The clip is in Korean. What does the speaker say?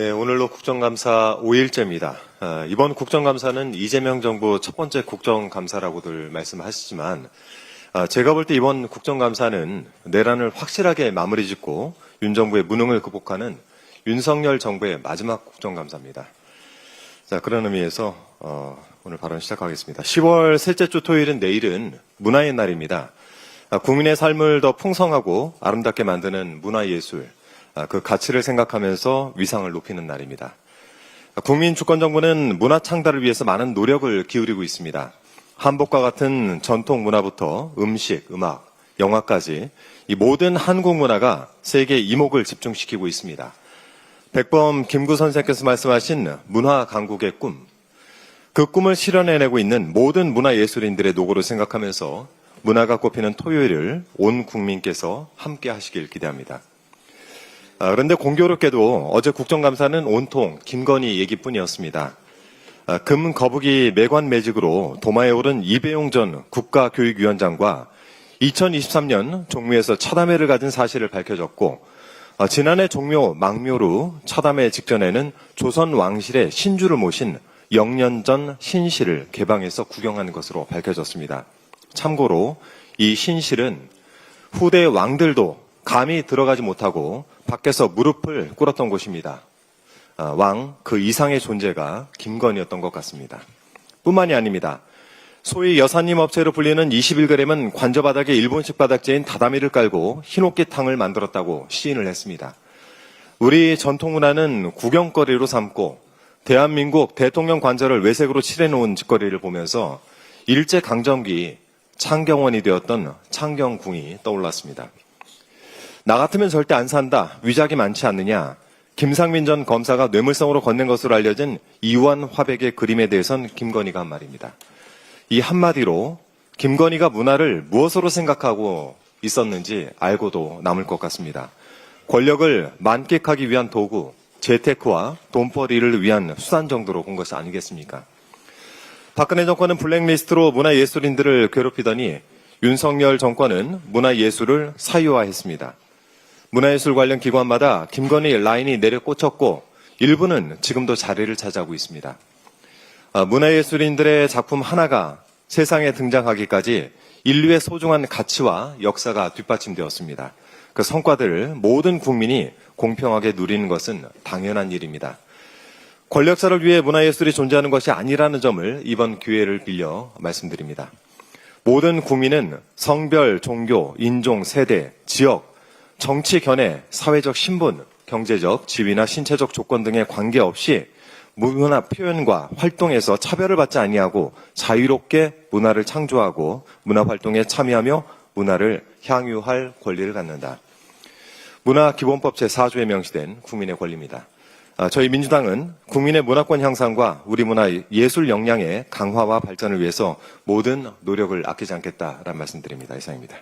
네, 오늘로 국정감사 5일째입니다. 아, 이번 국정감사는 이재명 정부 첫 번째 국정감사라고들 말씀하시지만 아, 제가 볼 때 이번 국정감사는 내란을 확실하게 마무리 짓고 윤 정부의 무능을 극복하는 윤석열 정부의 마지막 국정감사입니다. 자, 그런 의미에서 어, 오늘 발언 시작하겠습니다. 10월 셋째 주 토요일은 내일은 문화의 날입니다. 아, 국민의 삶을 더 풍성하고 아름답게 만드는 문화예술, 아, 그 가치를 생각하면서 위상을 높이는 날입니다. 아, 국민 주권정부는 문화 창달을 위해서 많은 노력을 기울이고 있습니다. 한복과 같은 전통 문화부터 음식, 음악, 영화까지 이 모든 한국 문화가 세계 이목을 집중시키고 있습니다. 백범 김구 선생께서 말씀하신 문화 강국의 꿈, 그 꿈을 실현해내고 있는 모든 문화예술인들의 노고를 생각하면서 문화가 꼽히는 토요일을 온 국민께서 함께 하시길 기대합니다. 아, 그런데 공교롭게도 어제 국정감사는 온통 김건희 얘기뿐이었습니다. 아, 금 거북이 매관 매직으로 도마에 오른 이배용 전 국가교육위원장과 2023년 종묘에서 차담회를 가진 사실을 밝혀졌고 아, 지난해 종묘 망묘로 차담회 직전에는 조선 왕실의 신주를 모신 영년 전 신실을 개방해서 구경하는 것으로 밝혀졌습니다. 참고로 이 신실은 후대 왕들도 감히 들어가지 못하고 밖에서 무릎을 꿇었던 곳입니다. 아, 왕 그 이상의 존재가 김건희였던 것 같습니다. 뿐만이 아닙니다. 소위 여사님 업체로 불리는 21g은 관저바닥에 일본식 바닥재인 다다미를 깔고 흰옥기탕을 만들었다고 시인을 했습니다. 우리 전통 문화는 구경거리로 삼고 대한민국 대통령 관저를 외색으로 칠해놓은 짓거리를 보면서 일제강점기 창경원이 되었던 창경궁이 떠올랐습니다. 나 같으면 절대 안 산다. 위작이 많지 않느냐. 김상민 전 검사가 뇌물성으로 건넨 것으로 알려진 이완 화백의 그림에 대해선 김건희가 한 말입니다. 이 한마디로 김건희가 문화를 무엇으로 생각하고 있었는지 알고도 남을 것 같습니다. 권력을 만끽하기 위한 도구, 재테크와 돈벌이를 위한 수단 정도로 본 것이 아니겠습니까? 박근혜 정권은 블랙리스트로 문화예술인들을 괴롭히더니 윤석열 정권은 문화예술을 사유화했습니다. 문화예술 관련 기관마다 김건희 라인이 내려 꽂혔고 일부는 지금도 자리를 차지하고 있습니다. 아, 문화예술인들의 작품 하나가 세상에 등장하기까지 인류의 소중한 가치와 역사가 뒷받침되었습니다. 그 성과들을 모든 국민이 공평하게 누리는 것은 당연한 일입니다. 권력자를 위해 문화예술이 존재하는 것이 아니라는 점을 이번 기회를 빌려 말씀드립니다. 모든 국민은 성별, 종교, 인종, 세대, 지역, 정치 견해, 사회적 신분, 경제적, 지위나 신체적 조건 등에 관계없이 문화 표현과 활동에서 차별을 받지 아니하고 자유롭게 문화를 창조하고 문화 활동에 참여하며 문화를 향유할 권리를 갖는다. 문화 기본법 제4조에 명시된 국민의 권리입니다. 아, 저희 민주당은 국민의 문화권 향상과 우리 문화 예술 역량의 강화와 발전을 위해서 모든 노력을 아끼지 않겠다라는 말씀드립니다. 이상입니다.